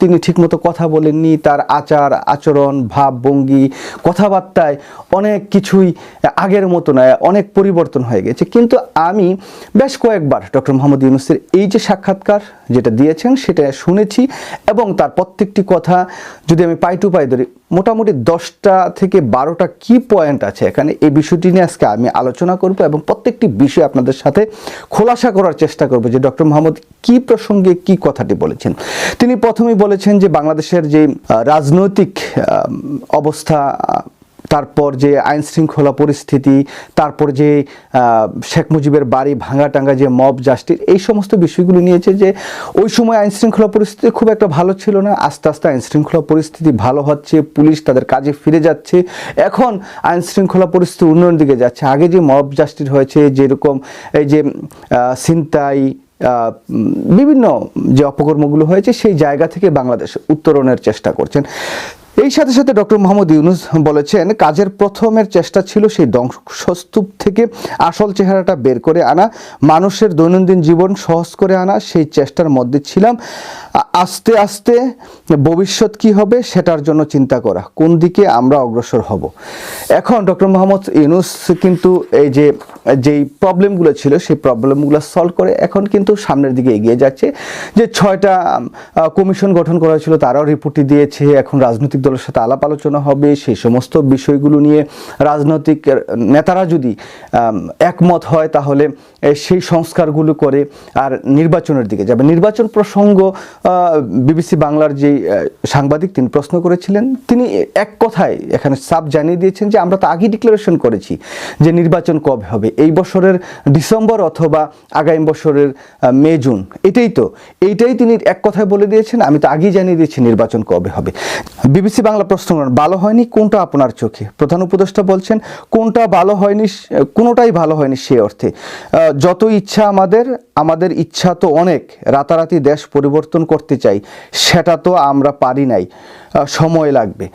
তিনি ঠিকমতো কথা বলেননি, তার আচার, আচরণ, ভাব, ভঙ্গি, কথাবার্তায় অনেক কিছুই আগের মতো নয়, অনেক পরিবর্তন হয়ে গেছে। কিন্তু আমি বেশ কয়েকবার ডক্টর মোহাম্মদ ইউনুসের এই যে সাক্ষাৎকার যেটা দিয়েছেন সেটা শুনেছি এবং তার প্রত্যেকটি কথা যদি আমি পাই টু পাই ধরি মোটামুটি দশটা থেকে বারোটা কি পয়েন্ট আছে এখানে। এই বিষয়টি নিয়ে আজকে আমি আলোচনা করব এবং প্রত্যেকটি বিষয় আপনাদের সাথে খোলাসা করার চেষ্টা করব যে ডক্টর মোহাম্মদ কি প্রসঙ্গে কি কথাটি বলেছেন। তিনি প্রথমেই বলেছেন যে বাংলাদেশের যে রাজনৈতিক অবস্থা তারপর যে আইন শৃঙ্খলা পরিস্থিতি তারপর যে শেখ মুজিবের বাড়ি ভাঙা টাঙ্গা যে মব জাস্টিস এই সমস্ত বিষয়গুলো নিয়েছে যে ওই সময় আইন শৃঙ্খলা পরিস্থিতি খুব একটা ভালো ছিল না। আস্তে আস্তে আইন শৃঙ্খলা পরিস্থিতি ভালো হচ্ছে পুলিশ তাদের কাজে ফিরে যাচ্ছে। এখন আইন শৃঙ্খলা পরিস্থিতি উন্নয়নের দিকে যাচ্ছে। আগে যে মব জাস্টিস হয়েছে যেরকম এই যে আহ, ছিনতাই বিভিন্ন যে অপকর্মগুলো হয়েছে সেই জায়গা থেকে বাংলাদেশ উত্তরণের চেষ্টা করছেন। এই সাথে সাথে ডক্টর মোহাম্মদ ইউনুস বলেছেন, কাজের প্রথমের চেষ্টা ছিল সেই ধ্বংসস্তূপ থেকে আসল চেহারাটা বের করে আনা, মানুষের দৈনন্দিন জীবন সহজ করে আনা, সেই চেষ্টার মধ্যে ছিলাম। আস্তে আস্তে ভবিষ্যৎ কি হবে সেটার জন্য চিন্তা করা, কোন দিকে আমরা অগ্রসর হব। এখন ডক্টর মোহাম্মদ ইউনুস কিন্তু এই যে, যেই প্রবলেমগুলো ছিল, সেই প্রবলেমগুলো সলভ করে এখন কিন্তু সামনের দিকে এগিয়ে যাচ্ছে। যে ছয়টা কমিশন গঠন করা হয়েছিল, তারাও রিপোর্টটি দিয়েছে, এখন রাজনৈতিক দলের সাথে আলাপ আলোচনা হবে, সেই সমস্ত বিষয়গুলো নিয়ে রাজনৈতিক নেতারা যদি একমত হয় তাহলে সেই সংস্কারগুলো করে আর নির্বাচনের দিকে যাবে। নির্বাচন প্রসঙ্গ বিবিসি বাংলার যে সাংবাদিক তিনি প্রশ্ন করেছিলেন, তিনি এক কথায় এখানে সাপ জানিয়ে দিয়েছেন যে আমরা তো আগেই ডিক্লারেশন করেছি যে নির্বাচন কবে হবে। এই বছরের ডিসেম্বর অথবা আগামী বছরের মে, জুন, এটাই তো। এইটাই তিনি এক কথায় বলে দিয়েছেন, আমি তো আগেই জানিয়ে দিয়েছি নির্বাচন কবে হবে। বিবিসি বাংলা প্রশ্ন ভালো হয়নি, কোনটা আপনার চোখে? প্রধান উপদেষ্টা বলছেন, কোনটা ভালো হয়নি, কোনোটাই ভালো হয়নি সে অর্থে। যত ইচ্ছা আমাদের আমাদের ইচ্ছা তো অনেক, রাতারাতি দেশ পরিবর্তন করতে চাই, সেটা তো আমরা পারি নাই। সময় লাগবে।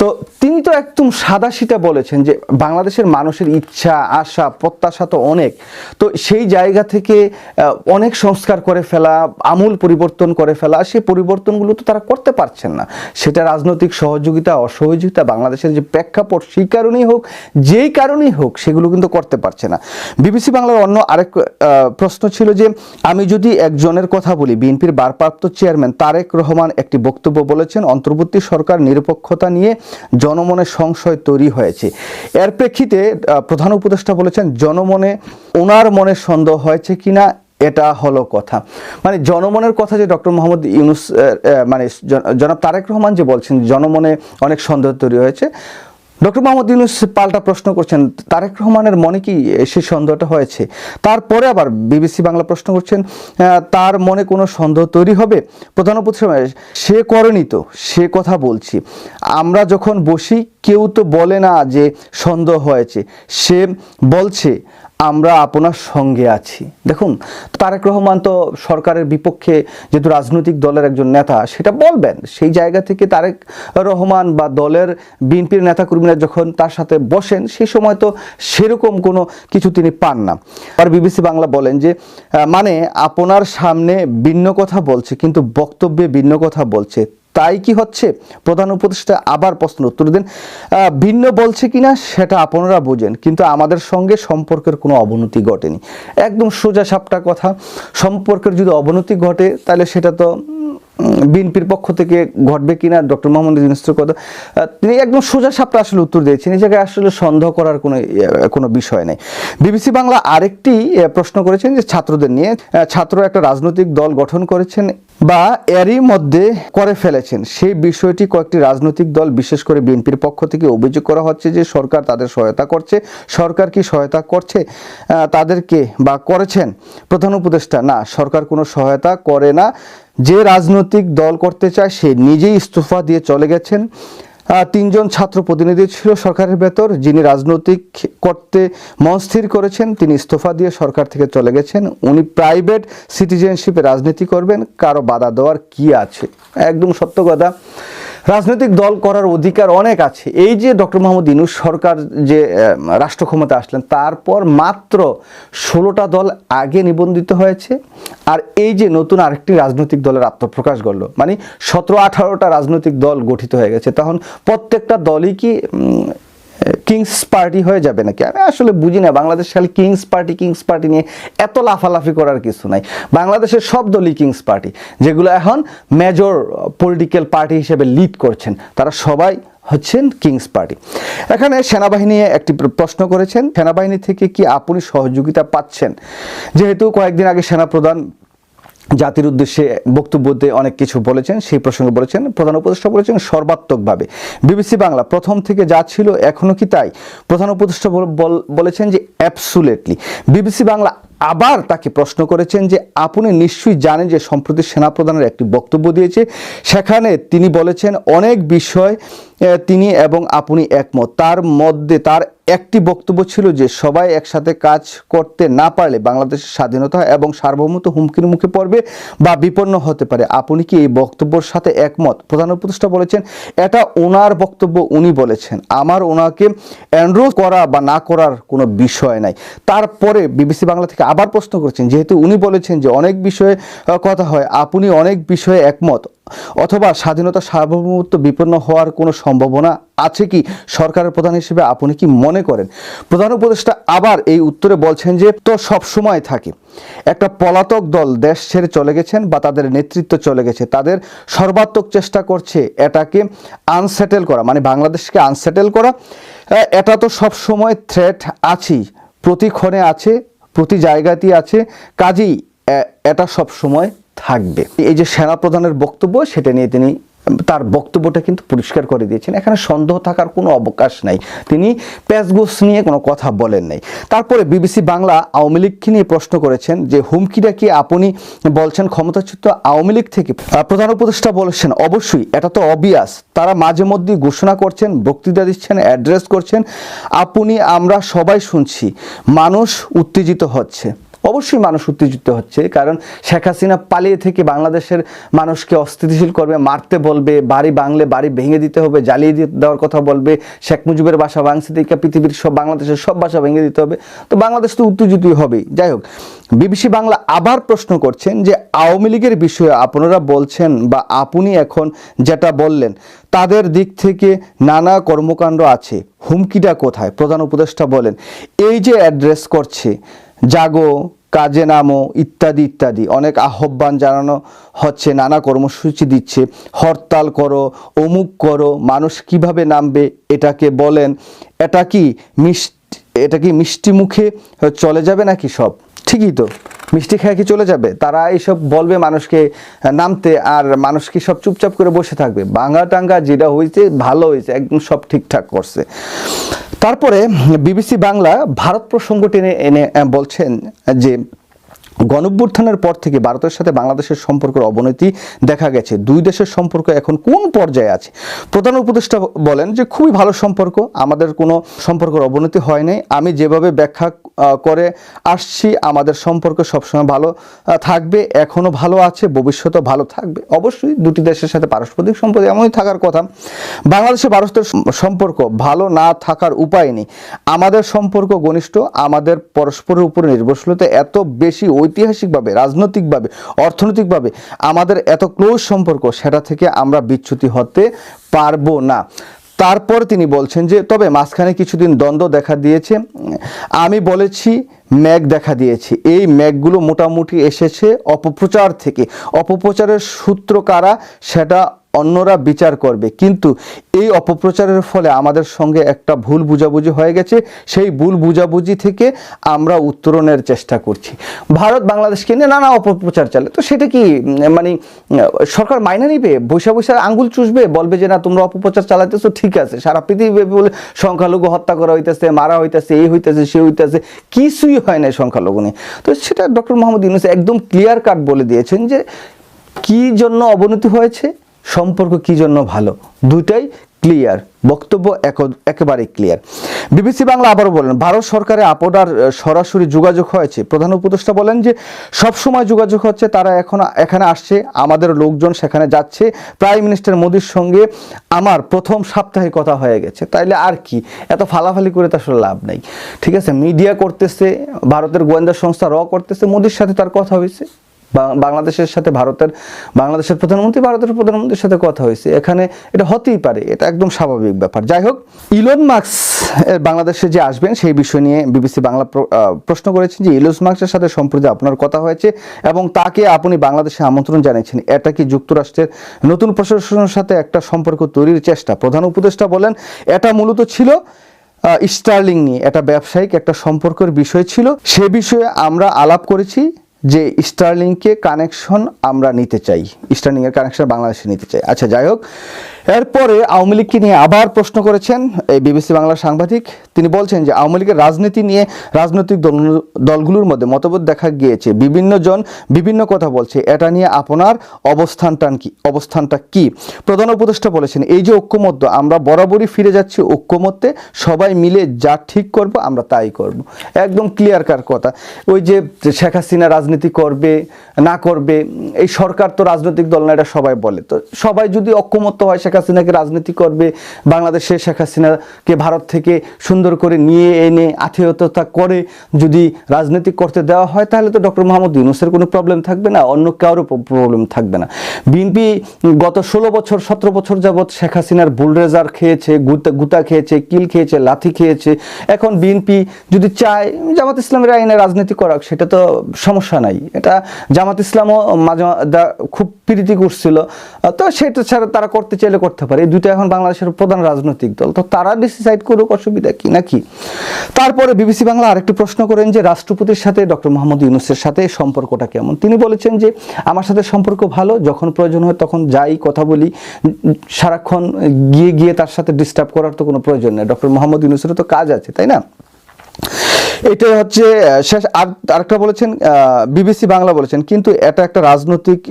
তো তিনি তো একদম সাদাসিটা বলেছেন যে বাংলাদেশের মানুষের ইচ্ছা, আশা, প্রত্যাশা তো অনেক। তো সেই জায়গা থেকে অনেক সংস্কার করে ফেলা, আমূল পরিবর্তন করে ফেলা, সেই পরিবর্তনগুলো তো তারা করতে পারছেন না। সেটা রাজনৈতিক সহযোগিতা, অসহযোগিতা, বাংলাদেশের যে প্রেক্ষাপট, সেই কারণেই হোক, যেই কারণেই হোক, সেগুলো কিন্তু করতে পারছে না। বিবিসি বাংলার অন্য আরেক প্রশ্ন ছিল যে, আমি যদি একজনের কথা বলি, বিএনপির ভারপ্রাপ্ত চেয়ারম্যান তারেক রহমান একটি বক্তব্য বলেছেন, অন্তর্বর্তী সরকার নিরপেক্ষতা নিয়ে জনমনে সংশয় তৈরি হয়েছে। এর প্রেক্ষিতে প্রধান উপদেষ্টা বলেছেন, জনমনে ওনার মনে সন্দেহ হয়েছে কিনা, এটা হলো কথা। মানে জনমনের কথা যে ডক্টর মোহাম্মদ ইউনুস মানে জনাব তারেক রহমান যে বলছেন, জনমনে অনেক সন্দেহ তৈরি হয়েছে। ডক্টর মোহাম্মদ ইউনুস পাল্টা প্রশ্ন করছেন, তারেক রহমানের মনে কি সে সন্দেহটা হয়েছে? তারপরে আবার বিবিসি বাংলা প্রশ্ন করছেন তার মনে কোনো সন্দেহ তৈরি হবে? প্রধান উপদেষ্টা, সে করেনি তো, সে কথা বলছি। আমরা যখন বসি, কেউ তো বলে না যে সন্দেহ হয়েছে। সে বলছে আমরা আপনার সঙ্গে আছি। দেখুন, তারেক রহমান তো সরকারের বিপক্ষে যেহেতু রাজনৈতিক দলের একজন নেতা, সেটা বলবেন, সেই জায়গা থেকে তারেক রহমান বা দলের বিএনপির নেতাকর্মীরা যখন তার সাথে বসেন সেই সময় তো সেরকম কোনো কিছু তিনি পান না। আর বিবিসি বাংলা বলেন যে মানে আপনার সামনে ভিন্ন কথা বলছে, কিন্তু বক্তব্যে ভিন্ন কথা বলছে। তাই কি হচ্ছে? প্রধান উপদেষ্টা আবার প্রশ্ন উত্তর দেন ভিন্ন বলছে কিনা সেটা আপনারা বোঝেন কিন্তু আমাদের সঙ্গে সম্পর্কের কোনো অবনতি ঘটেনি। একদম সোজা সাপটা কথা সম্পর্কের যদি অবনতি ঘটে তাহলে সেটা তো বিএনপির পক্ষ থেকে ঘটবে কিনা ডক্টর মোহাম্মদ ইউনুসের কথা তিনি একদম সোজা সাপটা আসলে উত্তর দিয়েছেন এই জায়গায় আসলে সন্দেহ করার কোনো ইয়ে, কোনো বিষয় নেই। বিবিসি বাংলা আরেকটি প্রশ্ন করেছেন যে ছাত্রদের নিয়ে ছাত্র একটা রাজনৈতিক দল গঠন করেছেন বা এরই মধ্যে করে ফেলেছেন। সেই বিষয়টি কয়েকটি রাজনৈতিক দল, বিশেষ করে বিএনপির পক্ষ থেকে অভিযোগ করা হচ্ছে যে সরকার তাদের সহায়তা করছে। সরকার কি সহায়তা করছে তাদেরকে বা করেছেন? প্রধান উপদেষ্টা, না, সরকার কোনো সহায়তা করে না। যে রাজনৈতিক দল করতে চায়, সে নিজেই ইস্তফা দিয়ে চলে গেছেন। তিনজন ছাত্র প্রতিনিধি ছিল সরকারের ভেতর, যিনি রাজনৈতিক করতে মন স্থির করেছেন, তিনি ইস্তফা দিয়ে সরকার থেকে চলে গেছেন। উনি প্রাইভেট সিটিজেনশিপে রাজনীতি করবেন, কারও বাধা দেওয়ার কি আছে? একদম সত্য কথা। রাজনৈতিক দল করার অধিকার অনেক আছে। এই যে ডক্টর মোহাম্মদ ইনুস সরকার যে রাষ্ট্রক্ষমতা রাষ্ট্র ক্ষমতা আসলেন, তারপর মাত্র ষোলোটা দল আগে নিবন্ধিত হয়েছে, আর এই যে নতুন আরেকটি রাজনৈতিক দলের আত্মপ্রকাশ করল মানে সতেরো আঠারোটা রাজনৈতিক দল গঠিত হয়ে গেছে। তখন প্রত্যেকটা দলই কি কিংস পার্টি হয়ে যাবে নাকি? আমি আসলে বুঝি না, বাংলাদেশ খালি কিংস পার্টি কিংস পার্টি নিয়ে এত লাফালাফি করার কিছু নাই। বাংলাদেশের সব দলই কিংস পার্টি যেগুলো এখন মেজর পলিটিক্যাল পার্টি হিসেবে লিড করছেন। তারা সবাই হচ্ছেন কিংস পার্টি এখানে সেনাবাহিনী একটি প্রশ্ন করেছেন, সেনাবাহিনী থেকে কি আপনি সহযোগিতা পাচ্ছেন? যেহেতু কয়েকদিন আগে সেনাপ্রধান জাতির উদ্দেশ্যে বক্তব্যতে অনেক কিছু বলেছেন, সেই প্রসঙ্গে বলেছেন, প্রধান উপদেষ্টা বলেছেন সর্বাত্মকভাবে। বিবিসি বাংলা প্রথম থেকে যা ছিল এখনও কি তাই? প্রধান উপদেষ্টা বল- বল- বলেছেন যে অ্যাবসুলেটলি বিবিসি বাংলা আবার তাকে প্রশ্ন করেছেন যে আপনি নিশ্চয়ই জানেন যে সম্প্রতি সেনাপ্রধানের একটি বক্তব্য দিয়েছে, সেখানে তিনি বলেছেন অনেক বিষয় তিনি এবং আপনি একমত। তার মধ্যে, তার একটি বক্তব্য ছিল যে সবাই একসাথে কাজ করতে না পারলে বাংলাদেশের স্বাধীনতা এবং সার্বভৌমত্ব হুমকির মুখে পড়বে বা বিপন্ন হতে পারে। আপনি কি এই বক্তব্যের সাথে একমত? প্রধান উপদেষ্টা বলেছেন, এটা ওনার বক্তব্য, উনি বলেছেন। আমার ওনাকে এনরোল করা বা না করার কোনো বিষয় নাই। তারপরে বিবিসি বাংলা থেকে আবার প্রশ্ন করেছেন, যেহেতু উনি বলেছেন যে অনেক বিষয়ে কথা হয়, আপনি অনেক বিষয়ে একমত। অথবা স্বাধীনতা সার্বভৌমত্ব বিপন্ন হওয়ার কোনো সম্ভাবনা আছে কি? সরকারের প্রধান হিসেবে আপনি কি মনে করেন? প্রধান উপদেষ্টা আবার এই উত্তরে বলছেন যে, তো সব সময় থাকে। একটা পলাতক দল দেশ ছেড়ে চলে গেছেন বা তাদের নেতৃত্ব চলে গেছে। তাদের সর্বাত্মক চেষ্টা করছে এটাকে আনসেটেল করা মানে বাংলাদেশকে আনসেটেল করা। এটা তো সব সময় থ্রেট আছেই। প্রতি ক্ষণে আছে, প্রতি জায়গাতেই আছে। কাজেই এটা সব সময় থাকবে। এই যে সেনা প্রধানের বক্তব্য, সেটা নিয়ে তিনি, তার বক্তব্যটা কিন্তু পরিষ্কার করে দিয়েছেন। এখানে সন্দেহ থাকার কোনো অবকাশ নাই। তিনি প্যাসগোস নিয়ে কোনো কথা বলেন নাই। তারপরে বিবিসি বাংলা আওয়ামী লীগকে নিয়ে প্রশ্ন করেছেন যে, হুমকিটা কি আপনি বলছেন ক্ষমতাচ্যুত আওয়ামী লীগ থেকে? প্রধান উপদেষ্টা বলেছেন, অবশ্যই, এটা তো অবিয়াস তারা মাঝে মধ্যে ঘোষণা করছেন, বক্তৃতা দিচ্ছেন অ্যাড্রেস করছেন। আপনি, আমরা সবাই শুনছি। মানুষ উত্তেজিত হচ্ছে। অবশ্যই মানুষ উত্তেজিত হচ্ছে, কারণ শেখ হাসিনা পালিয়ে থেকে বাংলাদেশের মানুষকে অস্থিতিশীল করবে, মারতে বলবে, বাড়ি বাংলে বাড়ি ভেঙে দিতে হবে, জ্বালিয়ে দেওয়ার কথা বলবে, শেখ মুজিবের বাসা ভাঙছে থেকে পৃথিবীর সব, বাংলাদেশের সব বাসা ভেঙে দিতে হবে। তো বাংলাদেশ তো উত্তেজিতই হবেই। যাই হোক, বিবিসি বাংলা আবার প্রশ্ন করছেন যে আওয়ামী লীগের বিষয়ে আপনারা বলছেন বা আপনি এখন যেটা বললেন, তাদের দিক থেকে নানা কর্মকাণ্ড আছে। হুমকিটা কোথায়? প্রধান উপদেষ্টা বলেন, এই যে অ্যাড্রেস করছে জাগো, কাজে নামো, ইত্যাদি ইত্যাদি। অনেক আহ্বান জানানো হচ্ছে, নানা কর্মসূচি দিচ্ছে। হরতাল করো, অমুক করো, মানুষ কীভাবে নামবে, এটাকে বলেন, এটা কি মিষ্টি এটা কি মিষ্টি মুখে চলে যাবে নাকি সব? ঠিকই তো। মিষ্টি খেয়ে কি চলে যাবে? তারা এইসব বলবে মানুষকে নামতে, আর মানুষ কি সব চুপচাপ করে বসে থাকবে? বাঙ্গা টাঙ্গা যেটা হয়েছে, ভালো হয়েছে, একদম সব ঠিকঠাক করছে। তারপরে বিবিসি বাংলা ভারত প্রসঙ্গ টেনে এনে বলছেন যে গণঅভ্যুত্থানের পর থেকে ভারতের সাথে বাংলাদেশের সম্পর্কের অবনতি দেখা গেছে। দুই দেশের সম্পর্ক এখন কোন পর্যায়ে আছে? প্রধান উপদেষ্টা বলেন যে, খুবই ভালো সম্পর্ক, আমাদের কোনো সম্পর্কের অবনতি হয় নাই। আমি যেভাবে ব্যাখ্যা করে আসছি, আমাদের সম্পর্ক সবসময় ভালো থাকবে এখনও ভালো আছে, ভবিষ্যতেও ভালো থাকবে। অবশ্যই দুটি দেশের সাথে পারস্পরিক সম্পর্ক এমনই থাকার কথা। বাংলাদেশে ভারতের সম্পর্ক ভালো না থাকার উপায় নেই। আমাদের সম্পর্ক ঘনিষ্ঠ, আমাদের পরস্পরের উপরে নির্ভরশীলতা এত বেশি ঐতিহাসিকভাবে, রাজনৈতিকভাবে, অর্থনৈতিকভাবে আমাদের এত ক্লোজ সম্পর্ক সেটা থেকে আমরা বিচ্যুতি হতে পারব না। তারপর তিনি বলছেন যে, তবে মাঝখানে কিছুদিন দ্বন্দ্ব দেখা দিয়েছে। আমি বলেছি ম্যাগ দেখা দিয়েছে। এই ম্যাগগুলো মোটামুটি এসেছে অপপ্রচার থেকে। অপপ্রচারের সূত্র কারা, সেটা অন্যরা বিচার করবে। কিন্তু এই অপপ্রচারের ফলে আমাদের সঙ্গে একটা ভুল বুঝাবুঝি হয়ে গেছে। সেই ভুল বুঝাবুঝি থেকে আমরা উত্তরণের চেষ্টা করছি। ভারত বাংলাদেশকে নিয়ে নানা অপপ্রচার চালে। তো সেটা কি মানে সরকার মাইনে নিবে? বৈশা বৈশা আঙ্গুল চুষবে? বলবে যে, না, তোমরা অপপ্রচার চালাতেছো ঠিক আছে। সারা পৃথিবী বলে সংখ্যালঘু হত্যা করা হইতেছে, মারা হইতেছে, এই হইতেছে, সে হইতেছে, কিছুই হয় না সংখ্যালঘু নিয়ে। তো সেটা ডক্টর মোহাম্মদ ইউনুস একদম ক্লিয়ার কাট বলে দিয়েছেন যে, কি জন্য অবনতি হয়েছে? সম্পর্ক কি জন্য ভালো? দুটাই ক্লিয়ার বক্তব্য এক- একেবারেই ক্লিয়ার বিবিসি বাংলা আবারও বলেন, ভারত সরকারে আপনার সরাসরি যোগাযোগ হয়েছে। প্রধান উপদেষ্টা বলেন যে সব সময় যোগাযোগ হচ্ছে, তারা এখন এখানে আসছে, আমাদের লোকজন সেখানে যাচ্ছে। প্রাইম মিনিস্টার মোদির সঙ্গে আমার প্রথম সাপ্তাহে কথা হয়ে গেছে। তাইলে আর কি? এত ফালাফালি করে তো আসলে লাভ নেই। ঠিক আছে, মিডিয়া করতেছে, ভারতের গোয়েন্দা সংস্থা র করতেছে, মোদির সাথে তার কথা হয়েছে। বাংলাদেশের সাথে ভারতের, বাংলাদেশের প্রধানমন্ত্রী, ভারতের প্রধানমন্ত্রীর সাথে কথা হয়েছে। এখানে এটা হতেই পারে, এটা একদম স্বাভাবিক ব্যাপার। যাই হোক, ইলন মার্কস বাংলাদেশে যে আসবেন, সেই বিষয় নিয়ে বিবিসি বাংলা প্রশ্ন করেছেন যে ইলন মার্কসের সাথে সম্প্রতি আপনার কথা হয়েছে এবং তাকে আপনি বাংলাদেশে আমন্ত্রণ জানিয়েছেন। এটা কি যুক্তরাষ্ট্রের নতুন প্রশাসনের সাথে একটা সম্পর্ক তৈরির চেষ্টা? প্রধান উপদেষ্টা বলেন, এটা মূলত ছিল স্টার্লিং নিয়ে। এটা ব্যবসায়িক একটা সম্পর্কের বিষয় ছিল। সে বিষয়ে আমরা আলাপ করেছি। যে স্টার্লিংকে কানেকশন আমরা নিতে চাই। স্টার্লিং এর কানেকশন বাংলাদেশে নিতে চাই। আচ্ছা যাই হোক। এরপরে আওয়ামী লীগকে নিয়ে আবার প্রশ্ন করেছেন এই বিবিসি বাংলার সাংবাদিক। তিনি বলছেন যে, আওয়ামী লীগের রাজনীতি নিয়ে রাজনৈতিক দল- দলগুলোর মধ্যে মতভেদ দেখা গিয়েছে। বিভিন্ন জন বিভিন্ন কথা বলছে। এটা নিয়ে আপনার অবস্থানটা কি অবস্থানটা কি? প্রধান উপদেষ্টা বলেছেন, এই যে ঐক্যমত্য, আমরা বরাবরই ফিরে যাচ্ছি ঐক্যমত্যে। সবাই মিলে যা ঠিক করব, আমরা তাই করব। একদম ক্লিয়ার কার কথা। ওই যে শেখ হাসিনা রাজনীতি করবে, না করবে, এই সরকার তো রাজনৈতিক দল না, এটা সবাই বলে। তো সবাই যদি ঐক্যমত্য হয়, শেখ হাসিনাকে রাজনীতি করবে, বাংলাদেশে শেখ হাসিনাকে ভারত থেকে সুন্দর করে নিয়ে এনে আত্মীয়তা করে যদি রাজনীতি করতে দেওয়া হয়, তাহলে তো ডক্টর মোহাম্মদ ইউনুসের কোনো প্রবলেম থাকবে না, অন্য কারোর প্রবলেম থাকবে না। বিএনপি গত ষোলো বছর, সতেরো বছর যাবৎ শেখ হাসিনার বুলডেজার খেয়েছে, গুতা গুতা খেয়েছে, কিল খেয়েছে, লাথি খেয়েছে। এখন বিএনপি যদি চায়, জামাত ইসলামের আইনে রাজনীতি করাক, সেটা তো সমস্যা নাই। এটা জামাত ইসলামও মাঝে খুব প্রীতি করছিল। তো সেটা ছাড়া তারা করতে চাইলে করতে পারে। এই দুটো এখন বাংলাদেশের প্রধান রাজনৈতিক দল। তো তারা ডিসাইড করুক অসুবিধা কি নাকি তারপরে বিবিসি বাংলা আরেকটি প্রশ্ন করেন যে, রাষ্ট্রপতির সাথে ডক্টর মোহাম্মদ ইউনুসের সাথে সম্পর্কটা কেমন? তিনি বলেছেন যে, আমার সাথে সম্পর্ক ভালো, যখন প্রয়োজন হয় তখন যাই, কথা বলি। সারাক্ষণ গিয়ে গিয়ে তার সাথে ডিস্টার্ব করার তো কোনো প্রয়োজন নেই। ডক্টর মোহাম্মদ ইউনুসেরও তো কাজ আছে, তাই না? এটা হচ্ছে শেষ, আর আরেকটা বলেছেন বিবিসি বাংলা বলেছেন, কিন্তু এটা একটা রাজনৈতিক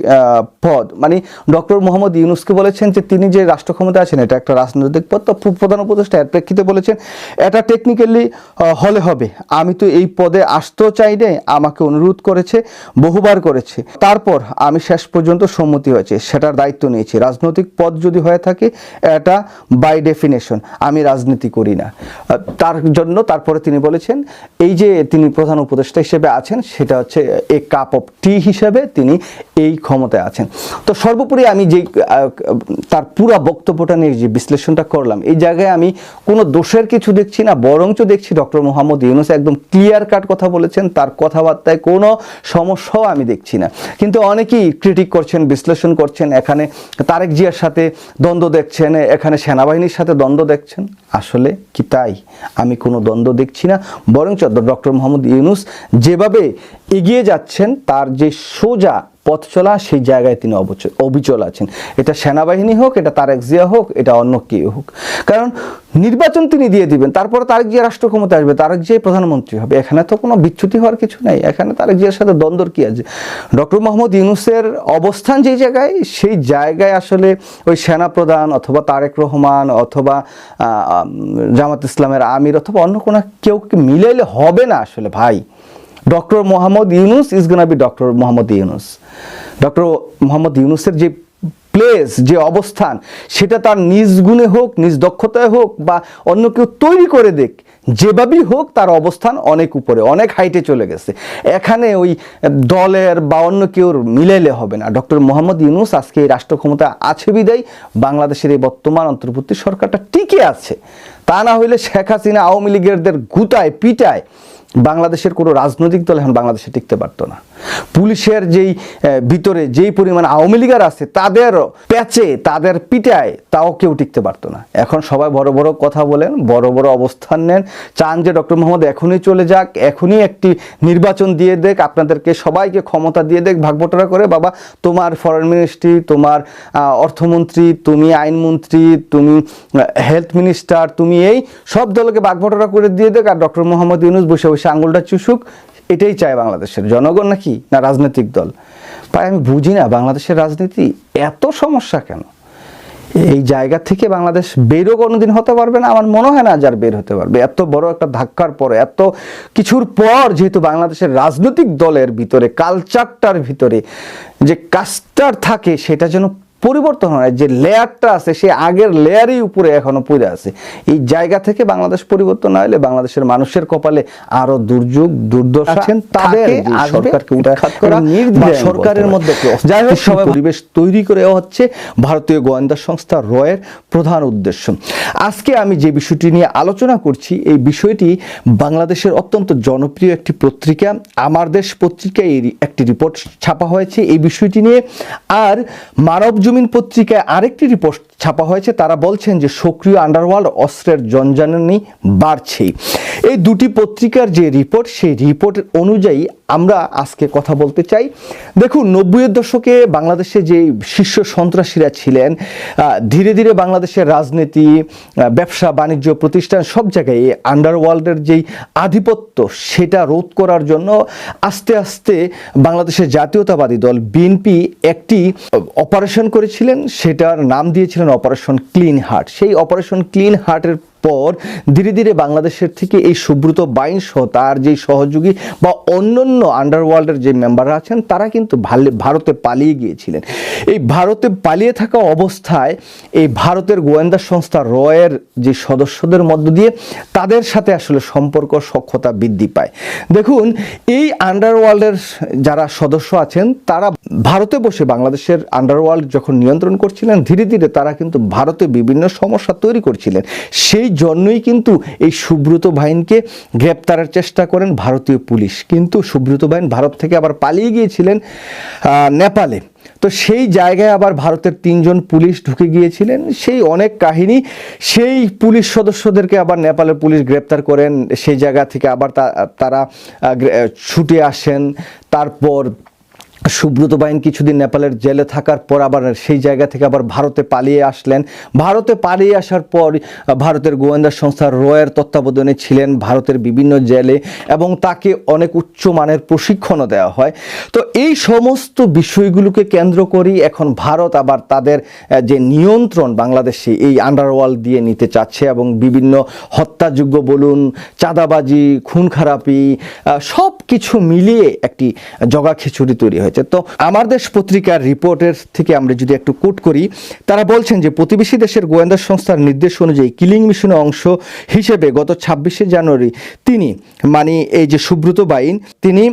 পদ। মানে ডক্টর মোহাম্মদ ইউনুসকে বলেছেন যে তিনি যে রাষ্ট্র ক্ষমতা আছেন, এটা একটা রাজনৈতিক পদ, তো প্র- প্রধান উপদেষ্টা এর প্রেক্ষিতে বলেছেন, এটা টেকনিক্যালি হলে হবে। আমি তো এই পদে আসতেও চাই নাই, আমাকে অনুরোধ করেছে, বহুবার করেছে। তারপর আমি শেষ পর্যন্ত সম্মতি হয়েছে, সেটার দায়িত্ব নিয়েছি। রাজনৈতিক পদ যদি হয়ে থাকে, এটা বাই ডেফিনেশন আমি রাজনীতি করি না। তার জন্য তারপরে তিনি বলেছেন এই যে তিনি প্রধান উপদেষ্টা হিসেবে আছেন, সেটা হচ্ছে এ কাপ অফ টি হিসেবে তিনি এই ক্ষমতায় আছেন। তো সর্বোপরি আমি যে তার পুরা বক্তব্যটা নিয়ে যে বিশ্লেষণটা করলাম, এই জায়গায় আমি কোনো দোষের কিছু দেখছি না, বরঞ্চ দেখছি ডক্টর মোহাম্মদ ইউনুস একদম ক্লিয়ার কাট কথা বলেছেন, তার কথাবার্তায় কোনো সমস্যাও আমি দেখছি না। কিন্তু অনেকেই ক্রিটিক করছেন, বিশ্লেষণ করছেন, এখানে তারেক জিয়ার সাথে দ্বন্দ্ব দেখছেন, এখানে সেনাবাহিনীর সাথে দ্বন্দ্ব দেখছেন। আসলে কি তাই? আমি কোনো দ্বন্দ্ব দেখছি না, বরঞ্চ ডক্টর মোহাম্মদ ইউনুস যেভাবে এগিয়ে যাচ্ছেন তার যে সোজা পথ চলা, সেই জায়গায় তিনি অবচ- অবিচল আছেন। এটা সেনাবাহিনী হোক, এটা তারেক জিয়া হোক, এটা অন্য কেউ হোক। কারণ নির্বাচন তিনি দিয়ে দিবেন, তারপরে তারেক জিয়া রাষ্ট্র ক্ষমতা আসবে, তারেক জিয়া প্রধানমন্ত্রী হবে। এখানে তো কোনো বিচ্যুতি হওয়ার কিছু নাই। এখানে তারেক জিয়ার সাথে দ্বন্দ্বর কি আছে? ডক্টর মোহাম্মদ ইউনুসের অবস্থান যেই জায়গায়, সেই জায়গায় আসলে ওই সেনাপ্রধান অথবা তারেক রহমান অথবা জামাত ইসলামের আমির অথবা অন্য কোনো কেউ মিলাইলে হবে না আসলে ভাই? Doctor Mohammad Yunus is gonna be doctor Mohammad Yunus. Doctor Mohammad ইউনুসের যে প্লেস যে অবস্থান, সেটা তার নিজ গুণে হোক, নিজ দক্ষতায় হোক, বা অন্য কেউ তৈরি করে দেখ, যেভাবেই হোক তার অবস্থান অনেক উপরে, অনেক হাইটে চলে গেছে। এখানে ওই দলের বা অন্য কেউ মিলাইলে হবে না। ডক্টর মোহাম্মদ ইউনুস আজকে এই রাষ্ট্র ক্ষমতা আছে বিদায়, বাংলাদেশের এই বর্তমান অন্তর্বর্তী সরকারটা টিকে আছে। তা না হইলে শেখ হাসিনা আওয়ামী লীগেরদের গুতায়, পিটায় বাংলাদেশের কোনো রাজনৈতিক দল এখন বাংলাদেশে টিকতে পারতো না। পুলিশের যেই ভিতরে যেই পরিমাণ আওয়ামী লীগার আছে তাদের প্যাচে, তাদের পিটায়, তাও কেউ টিকতে পারতো না। এখন সবাই বড় বড় কথা বলেন, বড় বড় অবস্থান নেন। চান যে ডক্টর মোহাম্মদ এখনই চলে যাক, এখনই একটি নির্বাচন দিয়ে দেখ, আপনাদেরকে সবাইকে ক্ষমতা দিয়ে দেখ ভাগবটরা করে, বাবা, তোমার ফরেন মিনিস্ট্রি তোমার অর্থমন্ত্রী, তুমি আইনমন্ত্রী তুমি হেলথ মিনিস্টার তুমি এই সব দলকে ভাগবটরা করে দিয়ে দেখ, আর ডক্টর মোহাম্মদ ইউনুস বসে বসে আঙুলটা চুষুক, এটাই চায় বাংলাদেশের। জনগণ নাকি না রাজনৈতিক দল? তাই আমি বুঝি না বাংলাদেশের রাজনীতি এত সমস্যা কেন? এই জায়গা থেকে বাংলাদেশ বেরও কোনোদিন হতে পারবে না? আমার মনে হয় না যার বের হতে পারবে। এত বড় একটা ধাক্কার পর, এত কিছুর পর যেহেতু বাংলাদেশের রাজনৈতিক দলের ভিতরে কালচারটার ভিতরে যে কাস্টার থাকে, সেটা যেন পরিবর্তন হয় যে লেয়ারটা আছে সে আগের লেয়ারই উপরে এখনও পড়ে আছে। এই জায়গা থেকে বাংলাদেশ পরিবর্তন না হলে বাংলাদেশের মানুষের কপালে আরও দুর্যোগ দুর্দশা আছেন, তাদের সরকারকে উৎখাত করা সরকারের মধ্যে যাই হোক, অস্থিতিশীল পরিবেশ তৈরি করে হচ্ছে ভারতীয় গোয়েন্দা সংস্থা রয়ের প্রধান উদ্দেশ্য। আজকে আমি যে বিষয়টি নিয়ে আলোচনা করছি এই বিষয়টি বাংলাদেশের অত্যন্ত জনপ্রিয় একটি পত্রিকা আমার দেশ পত্রিকায় একটি রিপোর্ট ছাপা হয়েছে। এই বিষয়টি নিয়ে আর মানব জমিন পত্রিকায় আরেকটি রিপোর্ট ছাপা হয়েছে। তারা বলছেন যে সক্রিয় আন্ডারওয়ার্ল্ড অস্ত্রের জনজাননী বাড়ছেই। এই দুটি পত্রিকার যে রিপোর্ট, সেই রিপোর্ট অনুযায়ী আমরা আজকে কথা বলতে চাই। দেখুন, নব্বইয়ের দশকে বাংলাদেশে যে শীর্ষ সন্ত্রাসীরা ছিলেন ধীরে ধীরে বাংলাদেশের রাজনীতি ব্যবসা, বাণিজ্য প্রতিষ্ঠান সব জায়গায় এই আন্ডারওয়ার্ল্ডের যেই আধিপত্য, সেটা রোধ করার জন্য আস্তে আস্তে বাংলাদেশের জাতীয়তাবাদী দল, বিএনপি একটি অপারেশন করেছিলেন সেটার নাম দিয়েছিলেন অপারেশন ক্লিন হার্ট সেই অপারেশন ক্লিন হার্টের পর ধীরে ধীরে বাংলাদেশের থেকে এই সুব্রত বাইন সহ তার যে সহযোগী বা অন্যান্য আন্ডারওয়ার্ল্ডের যে মেম্বাররা আছেন, তারা কিন্তু ভারতে পালিয়ে গিয়েছিলেন। এই ভারতে পালিয়ে থাকা অবস্থায় এই ভারতের গোয়েন্দা সংস্থা রয়ের যে সদস্যদের মধ্য দিয়ে তাদের সাথে আসলে সম্পর্ক সক্ষতা বৃদ্ধি পায়। দেখুন, এই আন্ডারওয়ার্ল্ডের যারা সদস্য আছেন, তারা ভারতে বসে বাংলাদেশের আন্ডারওয়ার্ল্ড যখন নিয়ন্ত্রণ করছিলেন, ধীরে ধীরে তারা কিন্তু ভারতে বিভিন্ন সমস্যা তৈরি করছিলেন। সেই জন্যই কিন্তু এই সুব্রত বাহিনীকে গ্রেপ্তারের চেষ্টা করেন ভারতীয় পুলিশ। কিন্তু সুব্রত বাহিনী ভারত থেকে আবার পালিয়ে গিয়েছিলেন নেপালে। তো সেই জায়গায় আবার ভারতের তিনজন পুলিশ ঢুকে গিয়েছিলেন। সেই অনেক কাহিনী, সেই পুলিশ সদস্যদেরকে আবার নেপালের পুলিশ গ্রেপ্তার করেন। সেই জায়গা থেকে আবার তারা ছুটে আসেন। তারপর সুব্রত বাইন কিছুদিন নেপালের জেলে থাকার পর আবার সেই জায়গা থেকে আবার ভারতে পালিয়ে আসলেন। ভারতে পালিয়ে আসার পর, ভারতের গোয়েন্দা সংস্থা রয়ের তত্ত্বাবধানে ছিলেন ভারতের বিভিন্ন জেলে এবং তাকে অনেক উচ্চ মানের প্রশিক্ষণও দেওয়া হয়। তো এই সমস্ত বিষয়গুলোকে কেন্দ্র করেই এখন ভারত আবার তাদের যে নিয়ন্ত্রণ বাংলাদেশে এই আন্ডারওয়ার্ল্ড দিয়ে নিতে চাচ্ছে এবং বিভিন্ন হত্যাযোগ্য বলুন, চাঁদাবাজি, খুন খারাপি সব কিছু মিলিয়ে একটি জগা খিচুড়ি তৈরি হয়েছে। তো আমার দেশ পত্রিকার রিপোর্টের থেকে আমরা যদি একটু কোট করি, তারা বলছেন যে প্রতিবেশী দেশের গোয়েন্দা সংস্থার নির্দেশ অনুযায়ী কিলিং মিশনের অংশ হিসেবে গত ছাব্বিশে জানুয়ারি তিনি মানে এই যে সুব্রত বাইন, তিনি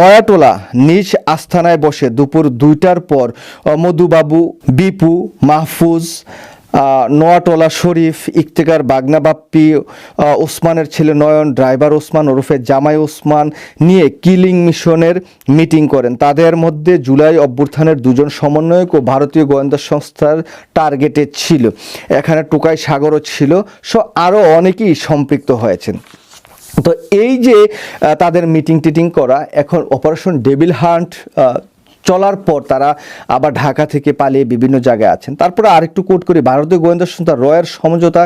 নয়াটোলা নিজ আস্থানায় বসে দুপুর দুইটার পর মধুবাবু, বিপু, মাহফুজ নোয়াটোলা শরীফ, ইফতেকার বাগনা বাপ্পি ওসমানের ছেলে নয়ন, ড্রাইভার ওসমান, ওরফে জামাই ওসমান নিয়ে কিলিং মিশনের মিটিং করেন। তাদের মধ্যে জুলাই অভ্যুত্থানের দুজন সমন্বয়ক ও ভারতীয় গোয়েন্দা সংস্থার টার্গেটে ছিল। এখানে টোকাই সাগরও ছিল। সো, আরও অনেকেই সম্পৃক্ত হয়েছেন। তো এই যে তাদের মিটিং টিটিং করা, এখন অপারেশন ডেভিল হান্ট চলার পর তারা আবার ঢাকা থেকে পালিয়ে বিভিন্ন জায়গায় আছেন। তারপরে আরেকটু কোট করি, ভারতীয় গোয়েন্দা সংস্থা রয়ের সমঝোতা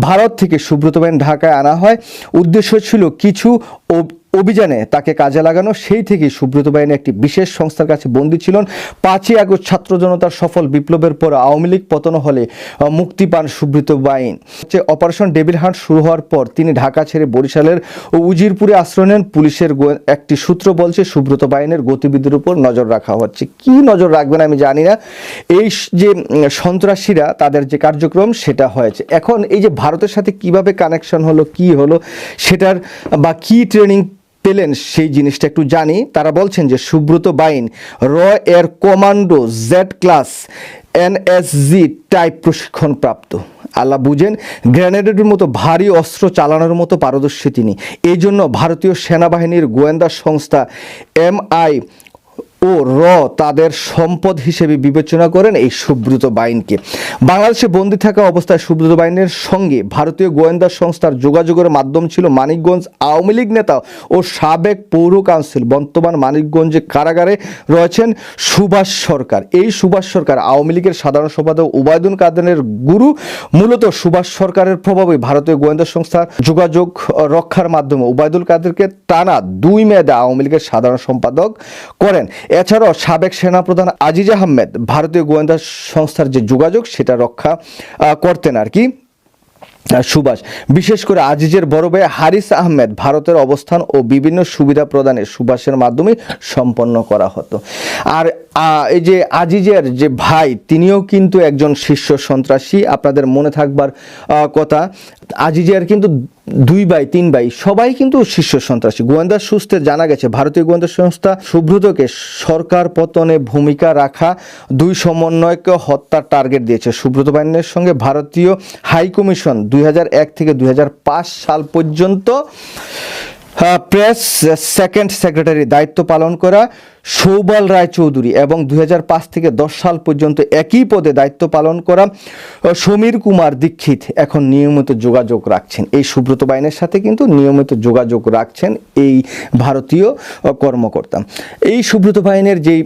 ভারত থেকে সুব্রত বেন ঢাকায় আনা হয়। উদ্দেশ্য ছিল কিছু অভিযানে তাকে কাজে লাগানো, সেই থেকেই সুব্রত বাহিনী একটি বিশেষ সংস্থার কাছে বন্দী ছিলেন। পাঁচই আগস্ট ছাত্র জনতার সফল বিপ্লবের পর আওয়ামী লীগ পতন হলে মুক্তি পান সুব্রত বাইন হচ্ছে অপারেশন ডেভিল হান্ট শুরু হওয়ার পর তিনি ঢাকা ছেড়ে বরিশালের উজিরপুরে আশ্রয় নেন। পুলিশের একটি সূত্র বলছে, সুব্রত বাইনের গতিবিধির উপর নজর রাখা হচ্ছে। কি নজর রাখবেন আমি জানি না। এই যে সন্ত্রাসীরা, তাদের যে কার্যক্রম, সেটা হয়েছে। এখন এই যে ভারতের সাথে কীভাবে কানেকশন হলো, কি হলো, সেটার বা কি ট্রেনিং পেলেন সেই জিনিসটা একটু জানি। তারা বলছেন যে সুব্রত বাইন র এর commando Z class, NSG type প্রশিক্ষণ প্রাপ্ত আল্লাহ বুঝেন, গ্রেনেডের মতো ভারী অস্ত্র চালানোর মতো পারদর্শী তিনি। এই জন্য ভারতীয় সেনাবাহিনীর গোয়েন্দা সংস্থা এমআই ও র তাদের সম্পদ হিসেবে বিবেচনা করেন এই সুব্রত বাইনকে। বাংলাদেশে বন্দি থাকা অবস্থায় সুব্রত বাইনের সঙ্গে ভারতীয় গোয়েন্দা সংস্থার যোগাযোগের মাধ্যম ছিল মানিকগঞ্জ আওয়ামী লীগ নেতা ও সাবেক পৌর কাউন্সিল। বর্তমান মানিকগঞ্জে কারাগারে রয়েছেন সুভাষ সরকার। এই সুভাষ সরকার আওয়ামী লীগের সাধারণ সম্পাদক উবায়দুল কাদেরের গুরু। মূলত সুভাষ সরকারের প্রভাবে ভারতীয় গোয়েন্দা সংস্থার যোগাযোগ রক্ষার মাধ্যমে উবায়দুল কাদেরকে টানা দুই মেয়াদে আওয়ামী লীগের সাধারণ সম্পাদক করেন। এছাড়াও সাবেক সেনাপ্রধান আজিজ আহমেদ ভারতীয় গোয়েন্দা সংস্থার যে যোগাযোগ, সেটা রক্ষা করতেন আর কি। সুভাষ, বিশেষ করে আজিজের বড় ভাই হারিস আহমেদ ভারতের অবস্থান ও বিভিন্ন সুবিধা প্রদানে সুভাষের মাধ্যমে সম্পন্ন করা হতো। আর এই যে আজিজের যে ভাই, তিনিও কিন্তু একজন শীর্ষ সন্ত্রাসী। আপনাদের মনে থাকবার কথা, আজিজের কিন্তু দুই ভাই, তিন ভাই, সবাই কিন্তু শীর্ষ সন্ত্রাসী। গোয়েন্দা সূত্রে জানা গেছে, ভারতীয় গোয়েন্দা সংস্থা সুব্রতকে সরকার পতনে ভূমিকা রাখা দুই সমন্বয়কে হত্যার টার্গেট দিয়েছে। সুব্রত বাহিনীর সঙ্গে ভারতীয় হাই কমিশন দুই হাজার এক থেকে দুই হাজার পাঁচ সাল পর্যন্ত প্রেস সেকেন্ড সেক্রেটারি দায়িত্ব পালন করা সৌবল রায় চৌধুরী এবং দু হাজার পাঁচ থেকে দশ সাল পর্যন্ত একই পদে দায়িত্ব পালন করা সমীর কুমার দীক্ষিত এখন নিয়মিত যোগাযোগ রাখছেন। এই সুব্রত বাহিনীর সাথে কিন্তু নিয়মিত যোগাযোগ রাখছেন এই ভারতীয় কর্মকর্তা। এই সুব্রত বাহিনীর যেই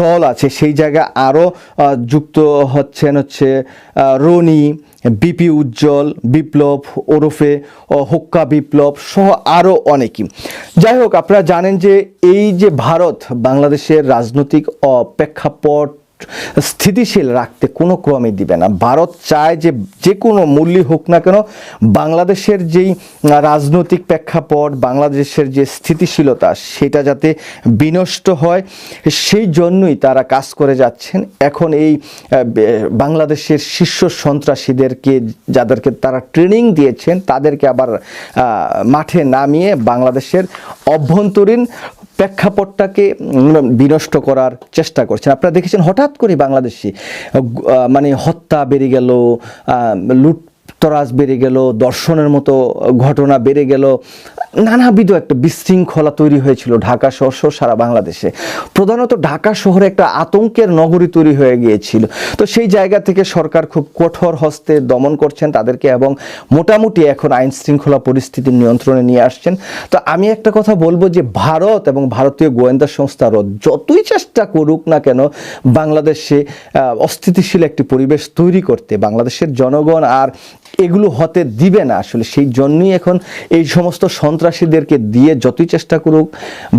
দল আছে সেই জায়গায় আরও যুক্ত হচ্ছেন হচ্ছে রনি বিপি উজ্জ্বল, বিপ্লব, ওরফে হোক্কা বিপ্লব সহ আরও অনেকই। যাই হোক, আপনারা জানেন যে এই যে ভারত বাংলাদেশের রাজনৈতিক প্রেক্ষাপট স্থিতিশীল রাখতে কোনো ক্রমে দিবে না। ভারত চায় যে যে কোনো মূল্যই হোক না কেন, বাংলাদেশের যেই রাজনৈতিক প্রেক্ষাপট, বাংলাদেশের যে স্থিতিশীলতা, সেটা যাতে বিনষ্ট হয়, সেই জন্যই তারা কাজ করে যাচ্ছেন। এখন এই বাংলাদেশের শীর্ষ সন্ত্রাসীদেরকে, যাদেরকে তারা ট্রেনিং দিয়েছেন, তাদেরকে আবার মাঠে নামিয়ে বাংলাদেশের অভ্যন্তরীণ প্রেক্ষাপটটাকে বিনষ্ট করার চেষ্টা করছেন। আপনারা দেখেছেন হঠাৎ করে বাংলাদেশে মানে হত্যা বেড়ে গেল লুট তরাজ বেড়ে গেল, দর্শনের মতো ঘটনা বেড়ে গেল নানাবিধ একটা বিশৃঙ্খলা তৈরি হয়েছিল ঢাকা শহর সারা বাংলাদেশে। প্রধানত ঢাকা শহরে একটা আতঙ্কের নগরী তৈরি হয়ে গিয়েছিল। তো সেই জায়গা থেকে সরকার খুব কঠোর হস্তে দমন করছেন তাদেরকে এবং মোটামুটি এখন আইন শৃঙ্খলা পরিস্থিতি নিয়ন্ত্রণে নিয়ে আসছেন। তো আমি একটা কথা বলব যে ভারত এবং ভারতীয় গোয়েন্দা সংস্থারও যতই চেষ্টা করুক না কেন বাংলাদেশে অস্থিতিশীল একটি পরিবেশ তৈরি করতে, বাংলাদেশের জনগণ আর এগুলো হতে দিবে না। আসলে সেই জন্যই এখন এই সমস্ত সন্ত্রাসীদেরকে দিয়ে যতই চেষ্টা করুক,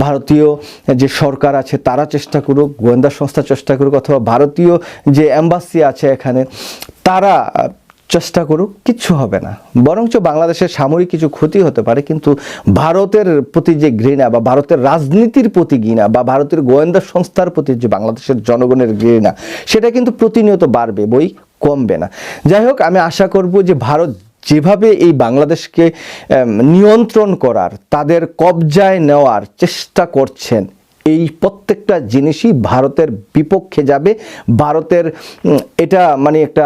ভারতীয় যে সরকার আছে তারা চেষ্টা করুক, গোয়েন্দা সংস্থা চেষ্টা করুক অথবা ভারতীয় যে অ্যাম্বাসি আছে এখানে, তারা চেষ্টা করুক, কিচ্ছু হবে না। বরঞ্চ বাংলাদেশের সামরিক কিছু ক্ষতি হতে পারে, কিন্তু ভারতের প্রতি যে ঘৃণা বা ভারতের রাজনীতির প্রতি ঘৃণা বা ভারতের গোয়েন্দা সংস্থার প্রতি যে বাংলাদেশের জনগণের ঘৃণা, সেটা কিন্তু প্রতিনিয়ত বাড়বে, বই কমবে না। যাই হোক, আমি আশা করব যে ভারত যেভাবে এই বাংলাদেশকে নিয়ন্ত্রণ করার, তাদের কবজায় নেওয়ার চেষ্টা করছেন, এই প্রত্যেকটা জিনিসই ভারতের বিপক্ষে যাবে। ভারতের এটা মানে একটা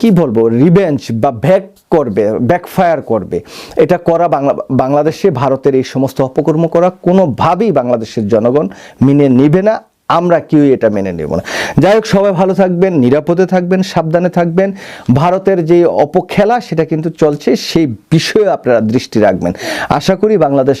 কি বলব রিভেঞ্জ বা ব্যাক করবে ব্যাকফায়ার করবে। এটা করা বাংলা, বাংলাদেশে ভারতের এই সমস্ত অপকর্ম করা কোনোভাবেই বাংলাদেশের জনগণ মেনে নেবে না। আমরা কেউই এটা মেনে নেব না। যাই হোক, সবাই ভালো থাকবেন, নিরাপদে থাকবেন, সাবধানে থাকবেন। ভারতের যে অপখেলা, সেটা কিন্তু চলছে, সেই বিষয়ে আপনারা দৃষ্টি রাখবেন। আশা করি বাংলাদেশ